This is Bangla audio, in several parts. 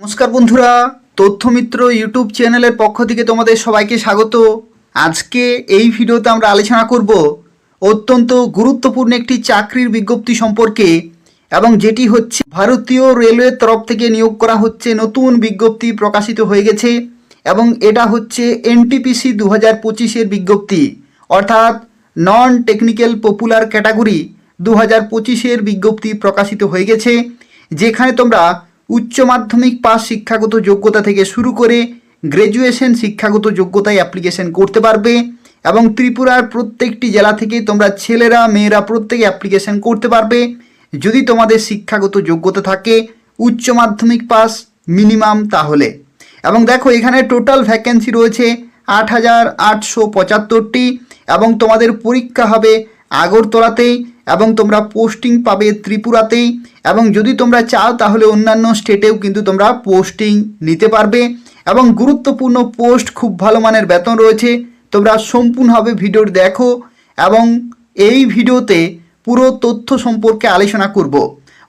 নমস্কার বন্ধুরা, তথ্যমিত্র ইউটিউব চ্যানেলের পক্ষ থেকে তোমাদের সবাইকে স্বাগত। আজকে এই ভিডিওতে আমরা আলোচনা করব অত্যন্ত গুরুত্বপূর্ণ একটি চাকরির বিজ্ঞপ্তি সম্পর্কে এবং যেটি হচ্ছে ভারতীয় রেলওয়ের তরফ থেকে নিয়োগ করা হচ্ছে, নতুন বিজ্ঞপ্তি প্রকাশিত হয়ে গেছে এবং এটা হচ্ছে এনটিপিসি দু হাজার পঁচিশের বিজ্ঞপ্তি। অর্থাৎ নন টেকনিক্যাল পপুলার ক্যাটাগরি দু হাজার পঁচিশের বিজ্ঞপ্তি প্রকাশিত হয়ে গেছে, যেখানে তোমরা উচ্চ মাধ্যমিক পাস শিক্ষাগত যোগ্যতা থেকে শুরু করে গ্র্যাজুয়েশন শিক্ষাগত যোগ্যতায় অ্যাপ্লিকেশন করতে পারবে এবং ত্রিপুরার প্রত্যেকটি জেলা থেকে তোমরা ছেলেরা, মেয়েরা প্রত্যেকে অ্যাপ্লিকেশন করতে পারবে। যদি তোমাদের শিক্ষাগত যোগ্যতা থাকে, উচ্চ মাধ্যমিক পাস মিনিমাম তাহলে। এবং দেখো, এখানে টোটাল ভ্যাকেন্সি রয়েছে আট হাজার আটশো পঁচাত্তরটি এবং তোমাদের পরীক্ষা হবে আগরতলাতেই এবং তোমরা পোস্টিং পাবে ত্রিপুরাতেই এবং যদি তোমরা চাও তাহলে অন্যান্য স্টেটেও কিন্তু তোমরা পোস্টিং নিতে পারবে এবং গুরুত্বপূর্ণ পোস্ট খুব ভালো মানের বেতন রয়েছে। তোমরা সম্পূর্ণভাবে ভিডিওর দেখো এবং এই ভিডিওতে পুরো তথ্য সম্পর্কে আলোচনা করব।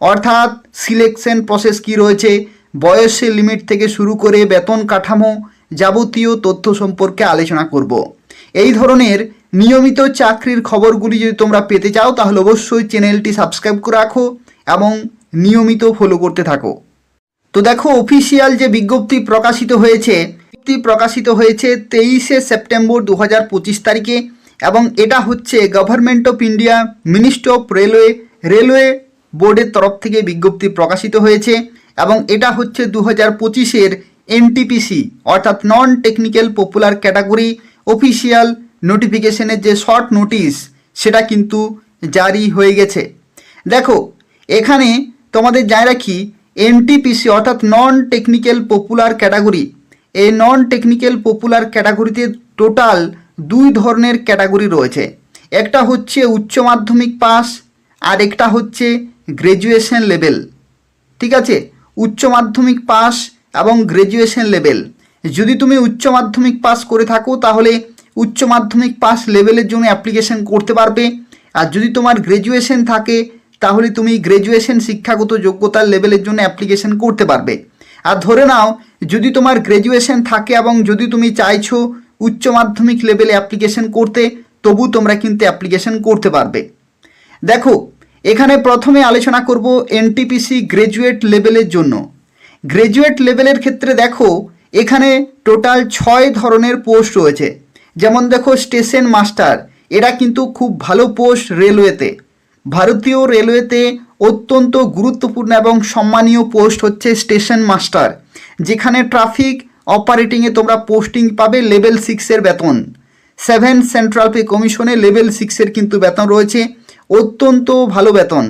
অর্থাৎ সিলেকশন প্রসেস কি রয়েছে, বয়সের লিমিট থেকে শুরু করে বেতন কাঠামো যাবতীয় তথ্য সম্পর্কে আলোচনা করব। এই ধরনের নিয়মিত চাকরির খবরগুলি যদি তোমরা পেতে চাও, তাহলে অবশ্যই চ্যানেলটি সাবস্ক্রাইব করে রাখো এবং নিয়মিত ফলো করতে থাকো। তো দেখো অফিসিয়াল যে বিজ্ঞপ্তি প্রকাশিত হয়েছে, বিজ্ঞপ্তি প্রকাশিত হয়েছে তেইশে সেপ্টেম্বর দু হাজার পঁচিশ তারিখে এবং এটা হচ্ছে government of India ministry of railway railway বোর্ডের তরফ থেকে বিজ্ঞপ্তি প্রকাশিত হয়েছে এবং এটা হচ্ছে দু হাজার পঁচিশের এনটিপিসি অর্থাৎ non technical popular category official নোটিফিকেশনের যে শর্ট নোটিশ সেটা কিন্তু জারি হয়ে গেছে। দেখো, এখানে তোমাদের জায় রাখি এনটিপিসি অর্থাৎ নন টেকনিক্যাল পপুলার ক্যাটাগরি এই নন টেকনিক্যাল পপুলার ক্যাটাগরিতে টোটাল দুই ধরনের ক্যাটাগরি রয়েছে। একটা হচ্ছে উচ্চ মাধ্যমিক পাস আর একটা হচ্ছে গ্র্যাজুয়েশন লেভেল ঠিক আছে? উচ্চ মাধ্যমিক পাস এবং গ্র্যাজুয়েশন লেভেল যদি তুমি উচ্চ মাধ্যমিক পাস করে থাকো, তাহলে উচ্চ মাধ্যমিক পাস লেভেলের জন্য অ্যাপ্লিকেশন করতে পারবে। আর যদি তোমার গ্র্যাজুয়েশন থাকে, তাহলে তুমি গ্র্যাজুয়েশন শিক্ষাগত যোগ্যতার লেভেলের জন্য অ্যাপ্লিকেশন করতে পারবে। আর ধরে নাও, যদি তোমার গ্র্যাজুয়েশন থাকে এবং যদি তুমি চাইছো উচ্চ মাধ্যমিক লেভেলে অ্যাপ্লিকেশন করতে, তবু তোমরা কিন্তু অ্যাপ্লিকেশন করতে পারবে। দেখো, এখানে প্রথমে আলোচনা করব এনটিপিসি গ্র্যাজুয়েট লেভেলের জন্য। গ্র্যাজুয়েট লেভেলের ক্ষেত্রে দেখো এখানে টোটাল ছয় ধরনের পোস্ট রয়েছে। যেমন দেখো, স্টেশন মাস্টার, এরা কিন্তু খুব ভালো পোস্ট রেলওয়েতে। ভারতীয় রেলওয়েতে অত্যন্ত গুরুত্বপূর্ণ এবং সম্মানীয় পোস্ট হচ্ছে স্টেশন মাস্টার, যেখানে ট্রাফিক অপারেটিংয়ে তোমরা পোস্টিং পাবে লেভেল সিক্সের বেতন। সেভেন সেন্ট্রাল পে কমিশনে লেভেল সিক্সের কিন্তু বেতন রয়েছে, অত্যন্ত ভালো বেতন।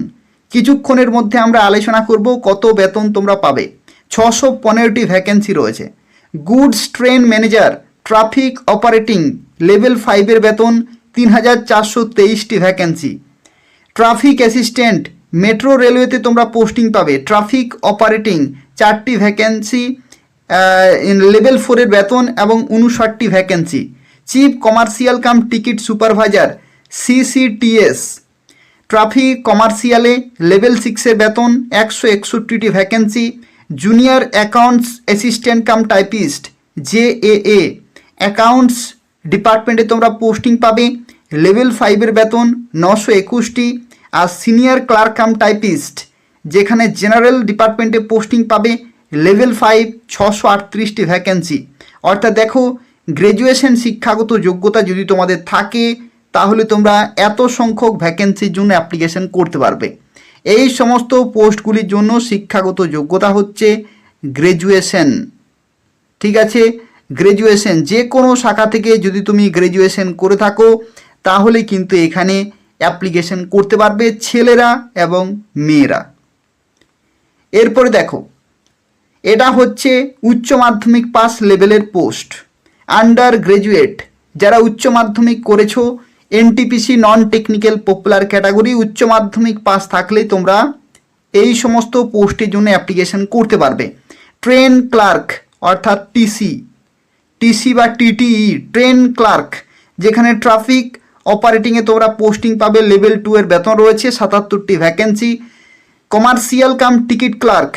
কিছুক্ষণের মধ্যে আমরা আলোচনা করব কত বেতন তোমরা পাবে। ছশো পনেরোটি ভ্যাকেন্সি রয়েছে। Goods train manager, traffic operating, level ফাইভের বেতন তিন হাজার চারশো তেইশটি ভ্যাকেন্সি। ট্রাফিক অ্যাসিস্ট্যান্ট, মেট্রো রেলওয়েতে তোমরা পোস্টিং পাবে। ট্রাফিক অপারেটিং, চারটি ভ্যাকেন্সি লেভেল ফোরের বেতন এবং উনষাটটি vacancy. Chief commercial cum ticket supervisor CCTS traffic কমার্শিয়ালে level সিক্সের বেতন একশো একষট্টিটি vacancy. Junior accounts assistant cum typist J A accounts ডিপার্টমেন্টে তোমরা পোস্টিং পাবে লেভেল ফাইভের বেতন নশো একুশটি আর সিনিয়র ক্লার্ক কাম টাইপিস্ট যেখানে জেনারেল ডিপার্টমেন্টে পোস্টিং পাবে লেভেল ফাইভ ছশো আটত্রিশটি ভ্যাকেন্সি অর্থাৎ দেখো গ্র্যাজুয়েশন শিক্ষাগত যোগ্যতা যদি তোমাদের থাকে, তাহলে তোমরা এত সংখ্যক ভ্যাকেন্সির জন্য অ্যাপ্লিকেশন করতে পারবে। এই সমস্ত পোস্টগুলির জন্য শিক্ষাগত যোগ্যতা হচ্ছে গ্র্যাজুয়েশন ঠিক আছে? গ্র্যাজুয়েশন যে কোনো শাখা থেকে যদি তুমি গ্র্যাজুয়েশন করে থাকো, তাহলে কিন্তু এখানে অ্যাপ্লিকেশন করতে পারবে ছেলেরা এবং মেয়েরা। এরপরে দেখো, এটা হচ্ছে উচ্চ মাধ্যমিক পাস লেভেলের পোস্ট। আন্ডার গ্র্যাজুয়েট যারা উচ্চ মাধ্যমিক করেছ NTPC non technical popular category উচ্চ মাধ্যমিক পাস থাকলে তোমরা এই সমস্ত পোস্টের জন্য অ্যাপ্লিকেশন করতে পারবে। ট্রেন ক্লার্ক অর্থাৎ টিসি টিসি বা টিটিই ট্রেন ক্লার্ক যেখানে ট্রাফিক অপারেটিংয়ে তোমরা পোস্টিং পাবে লেভেল টু এর বেতন রয়েছে, সাতাত্তরটি vacancy commercial cum ticket clerk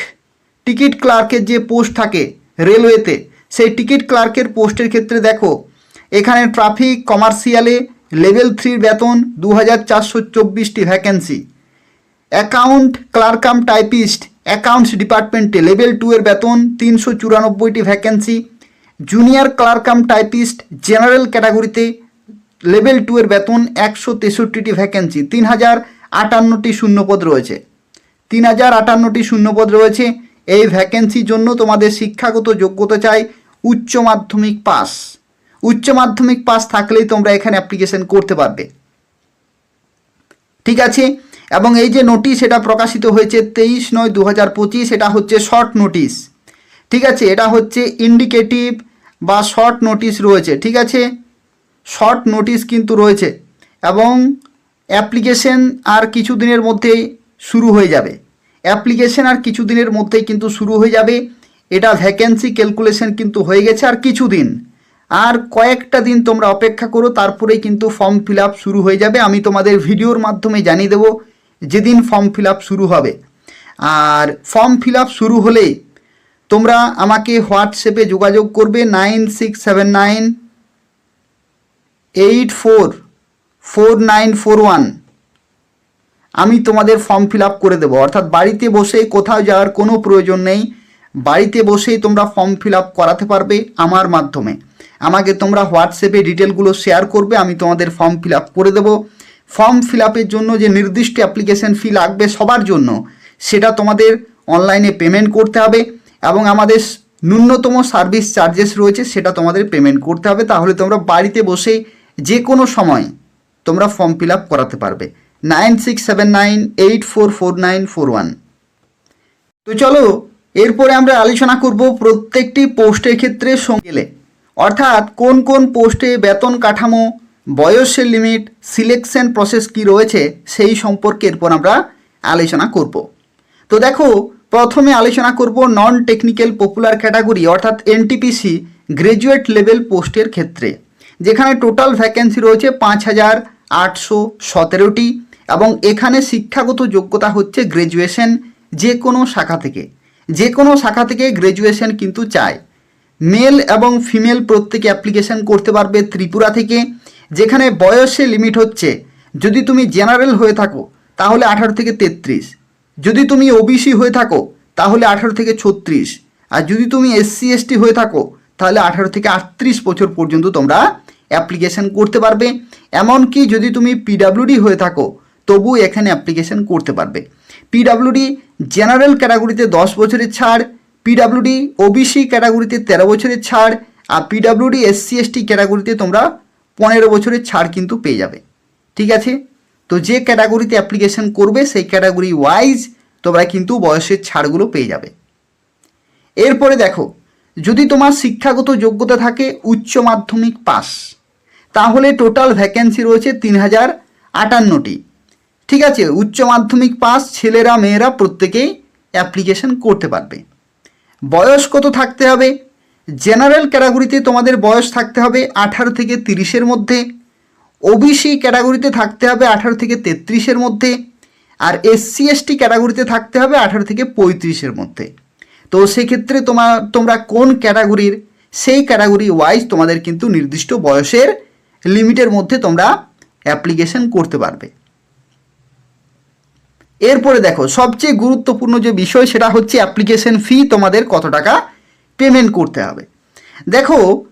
ticket ক্লার্কের যে পোস্ট থাকে রেলওয়েতে সেই টিকিট ক্লার্কের পোস্টের ক্ষেত্রে দেখো, এখানে ট্রাফিক কমার্শিয়ালে লেভেল থ্রির বেতন দু হাজার চারশো চব্বিশটি vacancy account clerk cum typist accounts ডিপার্টমেন্টে লেভেল টু এর বেতন তিনশো চুরানব্বইটি vacancy junior clerk cum typist general ক্যাটাগরিতে লেভেল টু এর বেতন একশো তেষট্টিটি ভ্যাকেন্সি তিন হাজার আটান্নটি শূন্যপদ রয়েছে। তিন হাজার আটান্নটি শূন্যপদ রয়েছে। এই ভ্যাকেন্সির জন্য তোমাদের শিক্ষাগত যোগ্যতা চাই উচ্চ মাধ্যমিক পাস। উচ্চ মাধ্যমিক পাস থাকলেই তোমরা এখানে অ্যাপ্লিকেশন করতে পারবে। ঠিক আছে? এবং এই যে নোটিশ এটা প্রকাশিত হয়েছে তেইশ নয় দু হাজার পঁচিশ, এটা হচ্ছে শর্ট নোটিশ ঠিক আছে? এটা হচ্ছে ইন্ডিকেটিভ বা শর্ট নোটিশ রয়েছে। ঠিক আছে? শর্ট নোটিশ কিন্তু রয়েছে। এবং অ্যাপ্লিকেশন আর কিছু দিনের মধ্যেই শুরু হয়ে যাবে। অ্যাপ্লিকেশন আর কিছু দিনের মধ্যেই কিন্তু শুরু হয়ে যাবে। এটা ভ্যাকেন্সি ক্যালকুলেশন কিন্তু হয়ে গেছে আর কিছু দিন আর কয়েকটা দিন তোমরা অপেক্ষা করো, তারপরেই কিন্তু ফর্ম ফিল শুরু হয়ে যাবে। আমি তোমাদের ভিডিওর মাধ্যমে জানিয়ে দেবো যেদিন ফর্ম ফিল শুরু হবে। আর ফর্ম ফিল শুরু হলেই তোমরা আমাকে হোয়াটসঅ্যাপে যোগাযোগ করবে nine six seven nine, eight four four nine four one. আমি তোমাদের ফর্ম ফিল করে দেবো। অর্থাৎ বাড়িতে বসে কোথাও যাওয়ার কোনো প্রয়োজন নেই। বাড়িতে বসেই তোমরা ফর্ম ফিল করাতে পারবে আমার মাধ্যমে। আমাকে তোমরা হোয়াটসঅ্যাপে ডিটেলগুলো শেয়ার করবে, আমি তোমাদের ফর্ম ফিল করে দেবো। ফর্ম ফিল জন্য যে নির্দিষ্ট অ্যাপ্লিকেশন ফি লাগবে সবার জন্য, সেটা তোমাদের অনলাইনে পেমেন্ট করতে হবে এবং আমাদের ন্যূনতম সার্ভিস চার্জেস রয়েছে, সেটা তোমাদের পেমেন্ট করতে হবে। তাহলে তোমরা বাড়িতে বসেই যে কোনো সময় তোমরা ফর্ম ফিল করাতে পারবে। Nine six seven nine eight four four nine four one তো চলো, এরপরে আমরা আলোচনা করব প্রত্যেকটি পোস্টের ক্ষেত্রে সঙ্গেলে অর্থাৎ কোন কোন পোস্টে বেতন কাঠামো, বয়সের লিমিট, সিলেকশন প্রসেস কি রয়েছে সেই সম্পর্কে এরপর আমরা আলোচনা করব। তো দেখো, প্রথমে আলোচনা করব নন টেকনিক্যাল পপুলার ক্যাটাগরি অর্থাৎ এনটিপিসি গ্রাজুয়েট লেভেল পোস্টের ক্ষেত্রে, যেখানে টোটাল ভ্যাকেন্সি রয়েছে পাঁচ হাজার আটশো সতেরোটি এবং এখানে শিক্ষাগত যোগ্যতা হচ্ছে গ্র্যাজুয়েশন যে কোনো শাখা থেকে। যে কোনো শাখা থেকে গ্র্যাজুয়েশন কিন্তু চায়। মেল এবং ফিমেল প্রত্যেকে অ্যাপ্লিকেশন করতে পারবে ত্রিপুরা থেকে, যেখানে বয়সে লিমিট হচ্ছে, যদি তুমি জেনারেল হয়ে থাকো, তাহলে আঠারো থেকে তেত্রিশ। যদি তুমি ওবিসি হয়ে থাকো, তাহলে আঠারো থেকে ছত্রিশ। আর যদি তুমি এসসি, এসটি হয়ে থাকো, তাহলে আঠারো থেকে আটত্রিশ বছর পর্যন্ত তোমরা অ্যাপ্লিকেশন করতে পারবে। এমনকি যদি তুমি পিডাব্লিউডি হয়ে থাকো তবু এখানে অ্যাপ্লিকেশন করতে পারবে। পিডাব্লিউডি জেনারেল ক্যাটাগরিতে দশ বছরের ছাড় পিডাব্লিউডি ওবিসি ক্যাটাগরিতে তেরো বছরের ছাড় আর পিডাব্লিউডি এসসি এসটি ক্যাটাগরিতে তোমরা পনেরো বছরের ছাড় কিন্তু পেয়ে যাবে। ঠিক আছে? তো যে ক্যাটাগরিতে অ্যাপ্লিকেশন করবে, সেই ক্যাটাগরি ওয়াইজ তোমরা কিন্তু বয়সের ছাড়গুলো পেয়ে যাবে। এরপরে দেখো, যদি তোমার শিক্ষাগত যোগ্যতা থাকে উচ্চ মাধ্যমিক পাস, তাহলে টোটাল ভ্যাকেন্সি রয়েছে তিন হাজার আটান্নটি। ঠিক আছে? উচ্চ মাধ্যমিক পাস ছেলেরা, মেয়েরা প্রত্যেকেই অ্যাপ্লিকেশন করতে পারবে। বয়স কত থাকতে হবে? জেনারেল ক্যাটাগরিতে তোমাদের বয়স থাকতে হবে আঠারো থেকে তিরিশের মধ্যে। ওবিসি ক্যাটাগরিতে থাকতে হবে আঠারো থেকে তেত্রিশের মধ্যে। আর এসসি এসটি ক্যাটাগরিতে থাকতে হবে আঠারো থেকে পঁয়ত্রিশের মধ্যে। তো সেক্ষেত্রে তোমার তোমরা কোন ক্যাটাগরির সেই ক্যাটাগরি ওয়াইজ তোমাদের কিন্তু নির্দিষ্ট বয়সের লিমিটের মধ্যে তোমরা অ্যাপ্লিকেশন করতে পারবে। এরপরে দেখো, সবচেয়ে গুরুত্বপূর্ণ যে বিষয় সেটা হচ্ছে অ্যাপ্লিকেশন ফি তোমাদের কত টাকা পেমেন্ট করতে হবে। দেখো,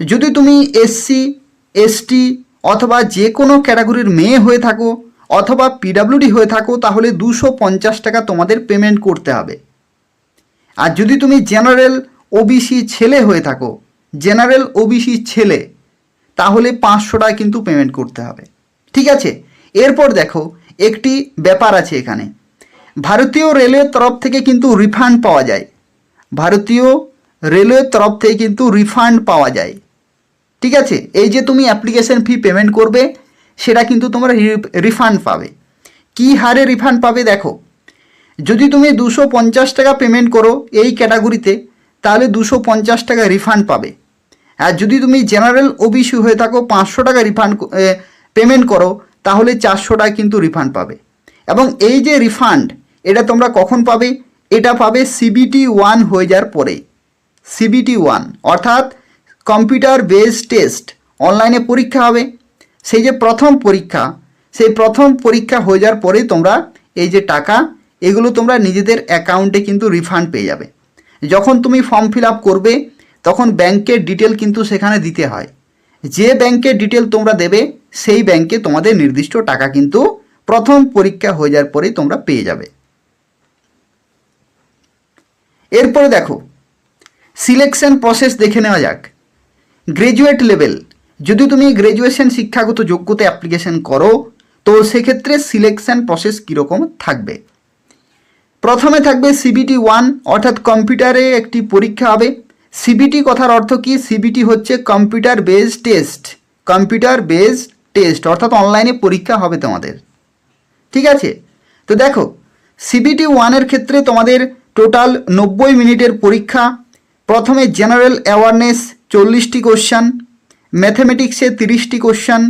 যদি তুমি এসসি এসটি অথবা যে কোনো ক্যাটাগরির মেয়ে হয়ে থাকো অথবা পিডাব্লিউডি হয়ে থাকো, তাহলে দুশো পঞ্চাশ টাকা তোমাদের পেমেন্ট করতে হবে। আর যদি তুমি জেনারেল ওবিসি ছেলে হয়ে থাকো জেনারেল ওবিসি ছেলে, তাহলে পাঁচশো টাকা কিন্তু পেমেন্ট করতে হবে। ঠিক আছে? এরপর দেখো একটি ব্যাপার আছে এখানে। ভারতীয় রেলওয়ের তরফ থেকে কিন্তু রিফান্ড পাওয়া যায়। ভারতীয় রেলওয়ের তরফ থেকে কিন্তু রিফান্ড পাওয়া যায়। ঠিক আছে? এই যে তুমি অ্যাপ্লিকেশন ফি পেমেন্ট করবে, সেটা কিন্তু তোমরা রিফান্ড পাবে। কি হারে রিফান্ড পাবে দেখো। যদি তুমি দুশো পঞ্চাশ টাকা পেমেন্ট করো এই ক্যাটাগরিতে তাহলে দুশো পঞ্চাশ টাকা রিফান্ড পাবে। আর যদি তুমি জেনারেল ওবিসি হয়ে থাকো, পাঁচশো টাকা রিফান্ড পেমেন্ট করো তাহলে চারশো টাকা কিন্তু রিফান্ড পাবে। এবং এই যে রিফান্ড এটা তোমরা কখন পাবে? এটা পাবে সিবিটি ওয়ান হয়ে যাওয়ার পরে। সিবিটি ওয়ান অর্থাৎ কম্পিউটার বেস টেস্ট অনলাইনে পরীক্ষা হবে। সেই যে প্রথম পরীক্ষা, সেই প্রথম পরীক্ষা হয়ে যাওয়ার পরেই তোমরা এই যে টাকা, এগুলো তোমরা নিজেদের অ্যাকাউন্টে কিন্তু রিফান্ড পেয়ে যাবে। যখন তুমি ফর্ম ফিল করবে, তখন ব্যাংকের ডিটেল কিন্তু সেখানে দিতে হয়। যে ব্যাংকের ডিটেল তোমরা দেবে, সেই ব্যাংকে তোমাদের নির্দিষ্ট টাকা কিন্তু প্রথম পরীক্ষা হয়ে যাওয়ার পরেই তোমরা পেয়ে যাবে। এরপরে দেখো সিলেকশন প্রসেস দেখে নেওয়া যাক। গ্র্যাজুয়েট লেভেল যদি তুমি গ্র্যাজুয়েশন শিক্ষাগত যোগ্যতা অ্যাপ্লিকেশন করো, তো সেক্ষেত্রে সিলেকশন প্রসেস কীরকম থাকবে? প্রথমে থাকবে সিবিটি ওয়ান অর্থাৎ কম্পিউটারে একটি পরীক্ষা হবে। সিবিটি কথার অর্থ কি? সিবিটি হচ্ছে computer base test computer base test অর্থাৎ অনলাইনে পরীক্ষা হবে তোমাদের। ঠিক আছে? তো দেখো সিবিটি ওয়ানের ক্ষেত্রে তোমাদের টোটাল নব্বই মিনিটের পরীক্ষা, প্রথমে জেনারেল অ্যাওয়ারনেস চল্লিশটি কোশ্চান ম্যাথমেটিক্সে তিরিশটি কোশ্চান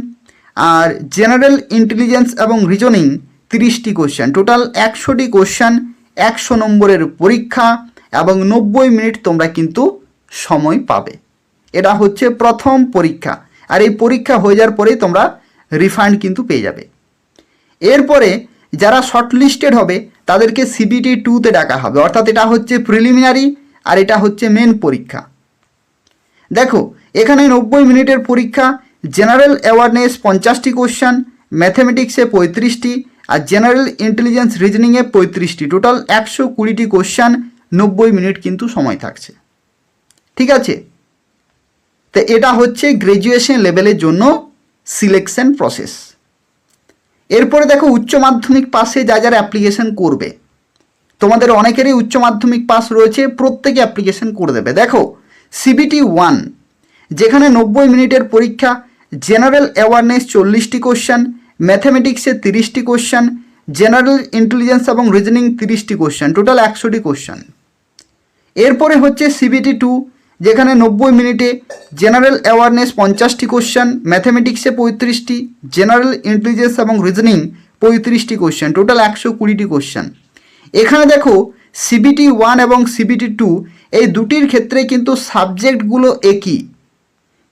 আর জেনারেল ইন্টেলিজেন্স এবং রিজনিং তিরিশটি কোশ্চান টোটাল একশোটি কোশ্চান একশো নম্বরের পরীক্ষা, এবং নব্বই মিনিট তোমরা কিন্তু সময় পাবে। এটা হচ্ছে প্রথম পরীক্ষা। আর এই পরীক্ষা হয়ে যাওয়ার পরেই তোমরা রিফান্ড কিন্তু পেয়ে যাবে। এরপরে যারা শর্টলিস্টেড হবে, তাদেরকে সিবিটি টুতে ডাকা হবে। অর্থাৎ এটা হচ্ছে প্রিলিমিনারি আর এটা হচ্ছে মেন পরীক্ষা। দেখো, এখানে নব্বই মিনিটের পরীক্ষা জেনারেল অ্যাওয়ারনেস পঞ্চাশটি কোশ্চান ম্যাথমেটিক্সে পঁয়ত্রিশটি, আর জেনারেল ইন্টেলিজেন্স রিজনিংয়ে পঁয়ত্রিশটি। টোটাল একশো কুড়িটি কোশ্চান নব্বই মিনিট কিন্তু সময় থাকছে। ঠিক আছে? তো এটা হচ্ছে গ্র্যাজুয়েশন লেভেলের জন্য সিলেকশন প্রসেস এরপরে দেখো উচ্চ মাধ্যমিক পাশে যা যারা অ্যাপ্লিকেশন করবে, তোমাদের অনেকেরই উচ্চ মাধ্যমিক পাস রয়েছে, প্রত্যেকে অ্যাপ্লিকেশন করে দেবে। দেখো সিবিটি ওয়ান যেখানে নব্বই মিনিটের পরীক্ষা জেনারেল অ্যাওয়ারনেস চল্লিশটি কোশ্চান ম্যাথমেটিক্সে তিরিশটি কোশ্চান জেনারেল ইন্টেলিজেন্স এবং রিজনিং তিরিশটি কোশ্চান টোটাল একশোটি কোশ্চান এরপরে হচ্ছে সিবিটি টু যেখানে নব্বই মিনিটে জেনারেল অ্যাওয়ারনেস পঞ্চাশটি কোশ্চেন, ম্যাথমেটিক্সে পঁয়ত্রিশটি, জেনারেল ইন্টেলিজেন্স এবং রিজনিং পঁয়ত্রিশটি কোশ্চেন, টোটাল একশো কুড়িটি কোশ্চেন। এখানে দেখো, সিবিটি ওয়ান এবং সিবিটি টু, এই দুটির ক্ষেত্রে কিন্তু সাবজেক্টগুলো একই।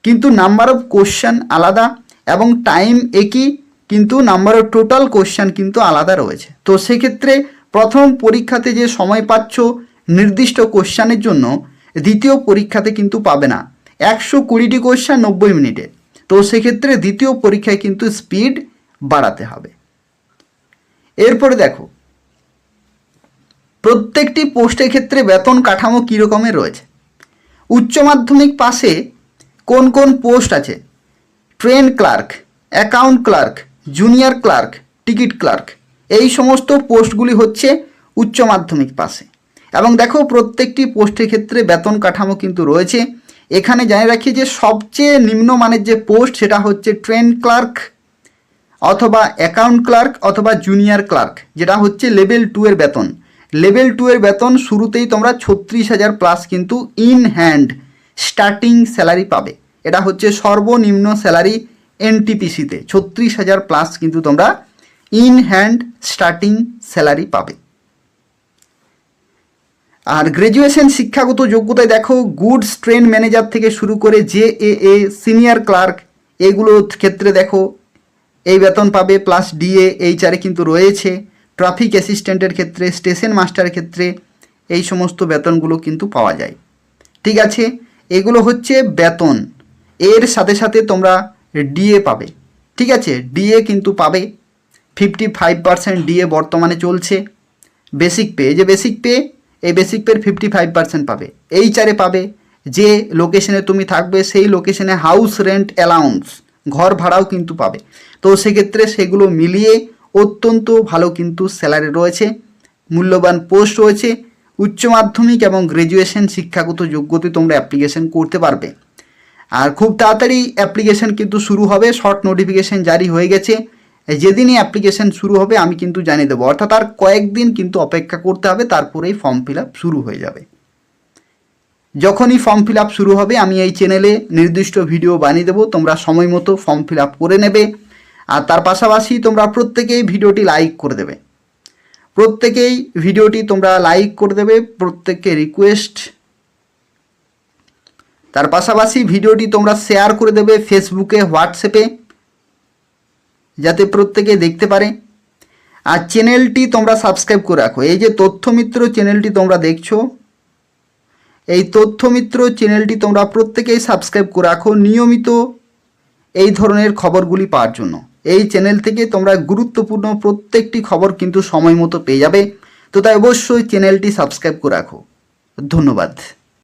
কিন্তু নাম্বার অফ কোশ্চান আলাদা এবং টাইম একই, কিন্তু নাম্বার অফ টোটাল কোশ্চেন কিন্তু আলাদা রয়েছে। তো সেক্ষেত্রে প্রথম পরীক্ষাতে যে সময় পাচ্ছ নির্দিষ্ট কোশ্চানের জন্য দ্বিতীয় পরীক্ষাতে কিন্তু পাবে না। একশো কুড়িটি কোশ্চান নব্বই মিনিটে। তো সেক্ষেত্রে দ্বিতীয় পরীক্ষায় কিন্তু স্পিড বাড়াতে হবে। এরপরে দেখো, প্রত্যেকটি পোস্টের ক্ষেত্রে বেতন কাঠামো কী রকমের রয়েছে? উচ্চ মাধ্যমিক পাশে কোন কোন পোস্ট আছে? Train clerk account clerk junior clerk ticket clerk এই সমস্ত পোস্টগুলি হচ্ছে উচ্চ মাধ্যমিক পাশে এবং দেখো প্রত্যেকটি পোস্টের ক্ষেত্রে বেতন কাঠামো কিন্তু রয়েছে। এখানে জানিয়ে রাখি যে সবচেয়ে নিম্নমানের যে পোস্ট সেটা হচ্ছে ট্রেন ক্লার্ক অথবা অ্যাকাউন্ট ক্লার্ক অথবা জুনিয়র ক্লার্ক, যেটা হচ্ছে লেভেল টু এর বেতন। লেভেল টু এর বেতন শুরুতেই তোমরা ছত্রিশ হাজার প্লাস কিন্তু ইন হ্যান্ড স্টার্টিং স্যালারি পাবে। এটা হচ্ছে সর্বনিম্ন স্যালারি এনটিপিসিতে, ছত্রিশ হাজার প্লাস কিন্তু তোমরা ইন হ্যান্ড স্টার্টিং স্যালারি পাবে। আর গ্র্যাজুয়েশন শিক্ষাগত যোগ্যতায় দেখো গুডস ট্রেন ম্যানেজার থেকে শুরু করে J A A senior clerk এগুলোর ক্ষেত্রে দেখো, এই বেতন পাবে প্লাস ডিএ এইচআরে কিন্তু রয়েছে। ট্রাফিক অ্যাসিস্ট্যান্টের ক্ষেত্রে স্টেশন মাস্টারের ক্ষেত্রে এই সমস্ত বেতনগুলো কিন্তু পাওয়া যায়। ঠিক আছে, এগুলো হচ্ছে বেতন। এর সাথে সাথে তোমরা ডিএ পাবে। ঠিক আছে ডিএ কিন্তু পাবে। ফিফটি ফাইভ পার্সেন্ট ডিএ বর্তমানে চলছে। বেসিক পে যে বেসিক পে এই বেসিক পের ফিফটি ফাইভ পার্সেন্ট পাবে। এই চারে পাবে যে লোকেশনে তুমি থাকবে, সেই লোকেশনে হাউস রেন্ট অ্যালাউন্স ঘর ভাড়াও কিন্তু পাবে। তো সেক্ষেত্রে সেগুলো মিলিয়ে অত্যন্ত ভালো কিন্তু স্যালারি রয়েছে, মূল্যবান পোস্ট রয়েছে, উচ্চ মাধ্যমিক এবং গ্র্যাজুয়েশন শিক্ষাগত যোগ্যতে তোমরা অ্যাপ্লিকেশন করতে পারবে। আর খুব তাড়াতাড়ি অ্যাপ্লিকেশন কিন্তু শুরু হবে শর্ট নোটিফিকেশন জারি হয়ে গেছে। যেদিনই অ্যাপ্লিকেশন শুরু হবে, আমি কিন্তু জানিয়ে দেবো। অর্থাৎ আর কয়েকদিন কিন্তু অপেক্ষা করতে হবে, তারপরেই ফর্ম ফিল শুরু হয়ে যাবে। যখনই ফর্ম ফিল শুরু হবে, আমি এই চ্যানেলে নির্দিষ্ট ভিডিও বানিয়ে দেবো। তোমরা সময় মতো ফর্ম ফিল করে নেবে। আর তার পাশাপাশি তোমরা প্রত্যেকেই ভিডিওটি লাইক করে দেবে। প্রত্যেকেই ভিডিওটি তোমরা লাইক করে দেবে, প্রত্যেককে রিকোয়েস্ট তার পাশাপাশি ভিডিওটি তোমরা শেয়ার করে দেবে ফেসবুকে হোয়াটসঅ্যাপে যাতে প্রত্যেকে দেখতে পারে। আর চ্যানেলটি তোমরা সাবস্ক্রাইব করে রাখো। এই যে তথ্যমিত্র চ্যানেলটি তোমরা দেখছ, এই তথ্যমিত্র চ্যানেলটি তোমরা প্রত্যেকেই সাবস্ক্রাইব করে রাখো। নিয়মিত এই ধরনের খবরগুলি পাওয়ার জন্য। এই চ্যানেল থেকে তোমরা গুরুত্বপূর্ণ প্রত্যেকটি খবর কিন্তু সময় মতো পেয়ে যাবে। তো তাই অবশ্যই চ্যানেলটি সাবস্ক্রাইব করে রাখো। ধন্যবাদ।